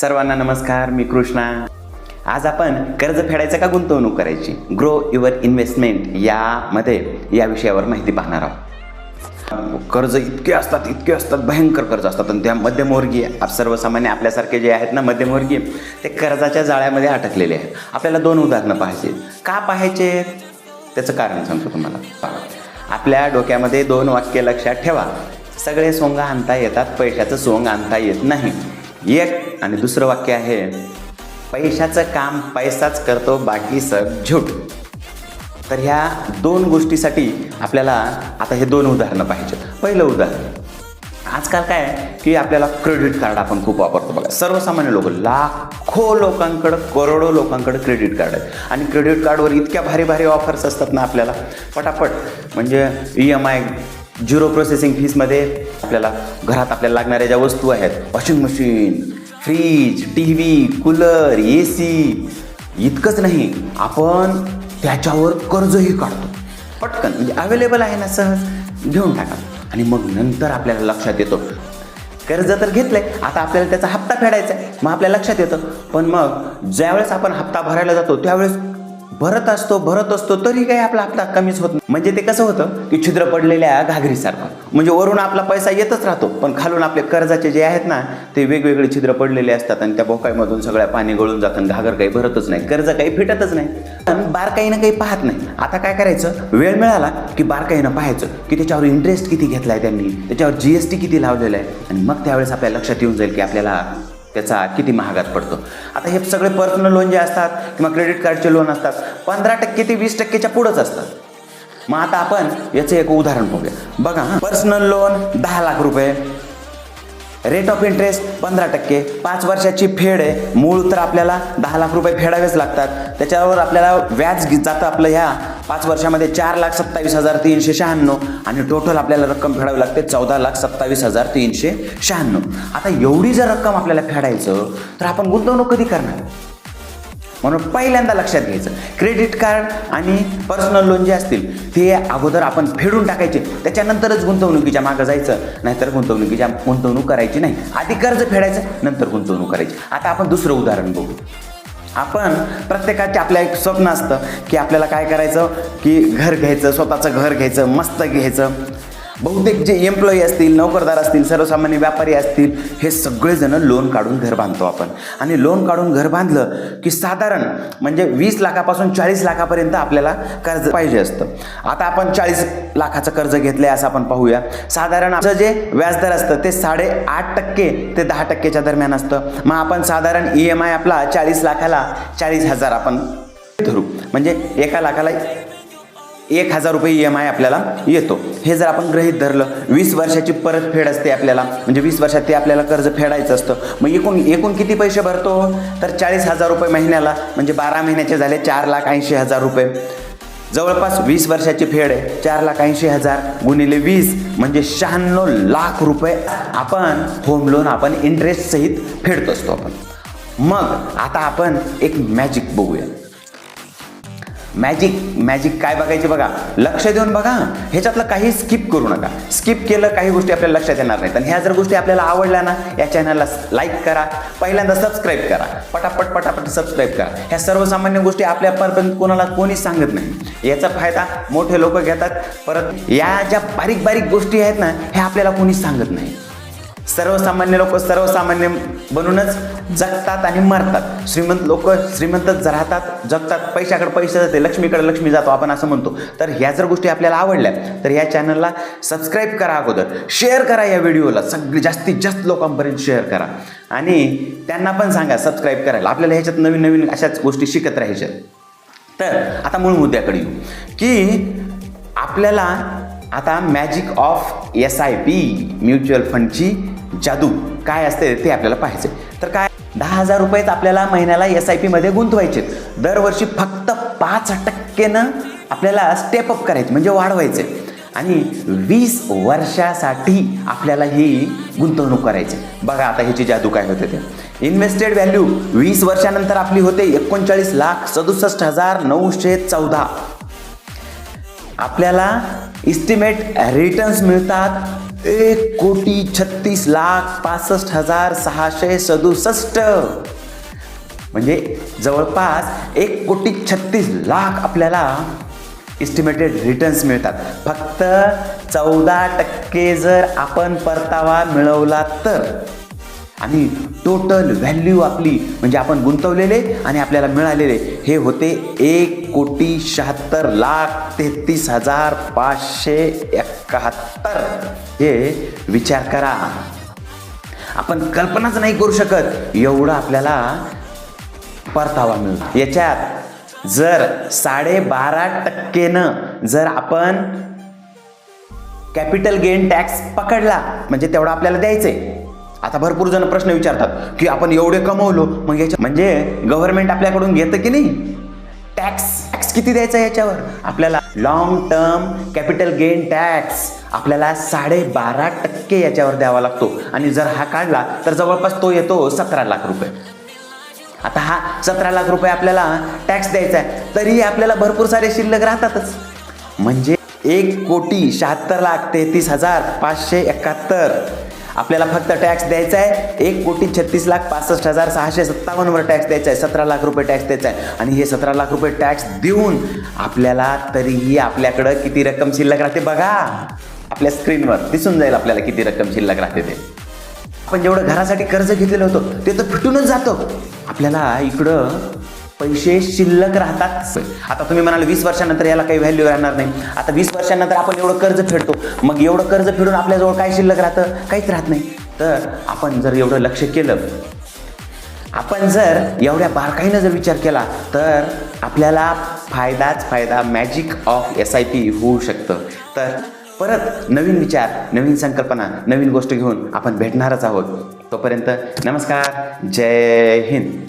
सर्वांना नमस्कार मी कृष्णा. आज आपण कर्ज फेडायचं का गुंतवणूक करायची? ग्रो युअर इन्व्हेस्टमेंट यामध्ये या विषयावर माहिती पाहणार आहोत. कर्ज इतके असतात इतके असतात भयंकर कर्ज असतात. आणि त्या मध्यमवर्गीय सर्वसामान्य आपल्यासारखे जे आहेत ना मध्यमवर्गीय ते कर्जाच्या जाळ्यामध्ये अटकलेले आहेत. आपल्याला दोन उदाहरणं पाहायचे का पाहायचे त्याचं कारण सांगतो तुम्हाला. आपल्या डोक्यामध्ये दोन वाक्य लक्षात ठेवा. सगळे सोंग आणता येतात पैशाचं सोंग आणता येत नाही. एक आणि दुसरं वाक्य आहे पैशाचं काम पैसाच करतो बाकी सब झूट तर ह्या दोन गोष्टीसाठी आपल्याला आता हे दोन उदाहरणं पाहिजेत. पहिलं उदाहरण आजकाल काय आहे की आपल्याला क्रेडिट कार्ड आपण खूप वापरतो बघा. सर्वसामान्य लोक लाखो लोकांकडं करोडो लोकांकडं क्रेडिट कार्ड आहे आणि क्रेडिट कार्डवर इतक्या भारी भारी ऑफर्स असतात ना आपल्याला. पटापट म्हणजे E M I zero processing फीसमध्ये आपल्याला घरात आपल्याला लागणाऱ्या ज्या वस्तू आहेत washing machine fridge T V cooler A C इतकंच नाही आपण त्याच्यावर कर्जही काढतो. पटकन म्हणजे अवेलेबल आहे ना सहज घेऊन टाका. आणि मग नंतर आपल्याला लक्षात येतो. कर्ज तर घेतलंय आता आपल्याला त्याचा हप्ता फेडायचा आहे मग आपल्या लक्षात येतं. पण मग ज्यावेळेस आपण हप्ता भरायला जातो त्यावेळेस भरत असतो भरत असतो तरी काही आपला हप्ता कमीच होत नाही. म्हणजे ते कसं होतं की छिद्र पडलेल्या घागरीसारखं. म्हणजे वरून आपला पैसा येतच राहतो पण खालून आपले कर्जाचे जे आहेत ना ते वेगवेगळे छिद्र पडलेले असतात आणि त्या बोकाईमधून सगळ्या पाणी गळून जातात आणि घागर काही भरतच नाही कर्ज काही फिटतच नाही. पण बारकाईनं काही पाहत नाही. आता काय करायचं? वेळ मिळाला की बारकाईनं पाहायचं की त्याच्यावर इंटरेस्ट किती घेतलाय त्यांनी त्याच्यावर जी एस टी किती लावलेलं आहे. आणि मग त्यावेळेस आपल्या लक्षात येऊन जाईल की आपल्याला त्याचा किती महागात पडतो? आता हे सगळे पर्सनल लोन जे असतात किंवा क्रेडिट कार्डचे लोन असतात पंधरा टक्के ते वीस टक्केच्या पुढंच असतात. मग आता आपण याचं एक उदाहरण बघूया. बघा पर्सनल लोन दहा लाख रुपये. रेट ऑफ इंटरेस्ट पंधरा टक्के. पाच वर्षाची फेड आहे. मूळ तर आपल्याला दहा लाख रुपये फेडावेच लागतात. त्याच्यावर आपल्याला व्याज जातं आपलं ह्या पाच वर्षामध्ये चार लाख सत्तावीस हजार तीनशे शहाण्णव आणि टोटल आपल्याला रक्कम फेडावी लागते चौदा लाख सत्तावीस हजार तीनशे शहाण्णव. आता एवढी जर रक्कम आपल्याला फेडायचं तर आपण गुंतवणूक कधी करणार? म्हणून पहिल्यांदा लक्षात घ्यायचं. क्रेडिट कार्ड आणि पर्सनल लोन जे असतील ते अगोदर आपण फेडून टाकायचे. त्याच्यानंतरच गुंतवणुकीच्या मागं जायचं. नाहीतर गुंतवणुकीच्या गुंतवणूक करायची नाही. आधी कर्ज फेडायचं नंतर गुंतवणूक करायची. आता आपण दुसरं उदाहरण बघू. आपण प्रत्येकाचे आपलं एक स्वप्न असतं की आपल्याला काय करायचं? की घर घ्यायचं स्वतःचं घर घ्यायचं मस्त घ्यायचं. बहुतेक जे एम्प्लॉई असतील नोकरदार असतील सर्वसामान्य व्यापारी असतील हे सगळेजण लोन काढून घर बांधतो आपण. आणि लोन काढून घर बांधलं की साधारण म्हणजे वीस लाखापासून चाळीस लाखापर्यंत आपल्याला कर्ज पाहिजे असतं. आता आपण चाळीस लाखाचं कर्ज घेतलं आहे असं आपण पाहूया. साधारण आमचं जे व्याजदर असतं ते साडेआठ टक्के ते दहा टक्केच्या दरम्यान असतं. मग आपण साधारण ई एम आय आपला चाळीस लाखाला चाळीस हजार आपण धरू. म्हणजे एका लाखाला एक हजार रुपये ई एम आय आपल्याला येतो. हे जर आपण गृहीत धरलं वीस वर्षाची परतफेड असते आपल्याला. म्हणजे वीस वर्षात ते आपल्याला कर्ज फेडायचं असतं. मग एकूण एकूण किती पैसे भरतो? तर चाळीस हजार रुपये महिन्याला म्हणजे बारा महिन्याचे झाले चार लाख ऐंशी हजार रुपये. जवळपास वीस वर्षाची फेड आहे चार लाख ऐंशी हजार गुणिले वीस म्हणजे शहाण्णव लाख रुपये आपण होम लोन आपण इंटरेस्टसहित फेडत असतो आपण. मग आता आपण एक मॅजिक बघूया. मॅजिक मॅजिक काय बघायचे बघा? लक्ष देऊन बघा. ह्याच्यातलं काही स्किप करू नका. स्किप केलं काही गोष्टी आपल्याला लक्षात येणार नाहीत. आणि ह्या जर गोष्टी आपल्याला आवडल्या ना या चॅनलला लाईक करा. पहिल्यांदा सबस्क्राईब करा. पटापट पटापट सबस्क्राईब करा. ह्या सर्वसामान्य गोष्टी आपल्यापर्यंत कोणाला कोणीच सांगत नाही. याचा फायदा मोठे लोक घेतात. परत या ज्या बारीक बारीक गोष्टी आहेत ना ह्या आपल्याला कोणीच सांगत नाही. सर्वसामान्य लोक सर्वसामान्य बनूनच जगतात आणि मरतात. श्रीमंत लोक श्रीमंतच राहतात जगतात. पैशाकडे पैसे जाते लक्ष्मीकडे लक्ष्मी जातो आपण असं म्हणतो. तर ह्या जर गोष्टी आपल्याला आवडल्या तर ह्या चॅनलला सबस्क्राईब करा अगोदर. शेअर करा या व्हिडिओला सगळी जास्तीत जास्त लोकांपर्यंत शेअर करा. आणि त्यांना पण सांगा सबस्क्राईब करायला. आपल्याला ह्याच्यात नवीन नवीन अशाच गोष्टी शिकत राहायच्या. तर आता मूळ मुद्द्याकडे येऊ. की आपल्याला आता magic of S I P mutual फंडची जादू काय असते ते आपल्याला पाहायचे तर काय दहा हजार रुपयेच आपल्याला महिन्याला एस आय पीमध्ये गुंतवायचे दरवर्षी फक्त पाच टक्केनं आपल्याला स्टेप अप करायचे म्हणजे वाढवायचे. आणि वीस वर्षासाठी आपल्याला ही गुंतवणूक करायची. बघा आता ह्याची जादू काय होते ते. इन्व्हेस्टेड व्हॅल्यू वीस वर्षानंतर आपली होते एकोणचाळीस लाख सदुसष्ट हजार नऊशे चौदा. आपल्याला इस्टिमेट रिटर्न्स मिळतात एक कोटी छत्तीस लाख पासष्ट हजार सहाशे सदुसष्ट. म्हणजे जवळपास एक कोटी छत्तीस लाख आपल्याला इस्टिमेटेड रिटर्न्स मिळतात. फक्त चौदा टक्के जर आपण परतावा मिळवला तर. आणि टोटल व्हॅल्यू आपली म्हणजे आपण गुंतवलेले आणि आपल्याला मिळालेले हे होते एक कोटी शहात्तर लाख तेहतीस हजार पाचशे एकाहत्तर. हे विचार करा. आपण कल्पनाच नाही करू शकत एवढं आपल्याला परतावा मिळतो. याच्यात जर साडेबारा टक्केनं जर आपण कॅपिटल गेन टॅक्स पकडला म्हणजे तेवढा आपल्याला द्यायचे आता भरपूर जण प्रश्न विचारतात की आपण एवढे कमवलो मग याच्या म्हणजे गव्हर्नमेंट आपल्याकडून घेतं की नाही? टॅक्स टॅक्स किती द्यायचा याच्यावर? आपल्याला long term capital gain tax आपल्याला साडेबारा टक्के याच्यावर द्यावा लागतो. आणि जर हा काढला तर जवळपास तो येतो सतरा लाख रुपये. आता हा सतरा लाख रुपये आपल्याला टॅक्स द्यायचा आहे तरी आपल्याला भरपूर सारे शिल्लक राहतातच. म्हणजे एक कोटी शहात्तर लाख तेहतीस हजार पाचशे एकाहत्तर. आपल्याला फक्त टॅक्स द्यायचा आहे. एक कोटी छत्तीस लाख पासष्ट हजार सहाशे सत्तावन्नवर टॅक्स द्यायचा आहे. सतरा लाख रुपये टॅक्स द्यायचा आहे. आणि हे सतरा लाख रुपये टॅक्स देऊन आपल्याला तरीही आपल्याकडं किती रक्कम शिल्लक राहते बघा. आपल्या स्क्रीनवर दिसून जाईल आपल्याला किती रक्कम शिल्लक राहते ते. आपण जेवढं घरासाठी कर्ज घेतलेलं होतं ते तर फिटूनच जातं. आपल्याला इकडं पैसे शिल्लक राहतात. आता तुम्ही म्हणाल वीस वर्षानंतर याला काही व्हॅल्यू राहणार नाही. आता वीस वर्षानंतर आपण एवढं कर्ज फेडतो. मग एवढं कर्ज फेडून आपल्याजवळ काय शिल्लक राहतं? काहीच राहत नाही. तर आपण जर एवढं लक्ष केलं आपण जर एवढ्या बारकाईनं जर विचार केला तर आपल्याला फायदाच फायदा magic of S I P होऊ शकतं. तर परत नवीन विचार नवीन संकल्पना नवीन गोष्ट घेऊन आपण भेटणारच आहोत. तोपर्यंत नमस्कार जय हिंद.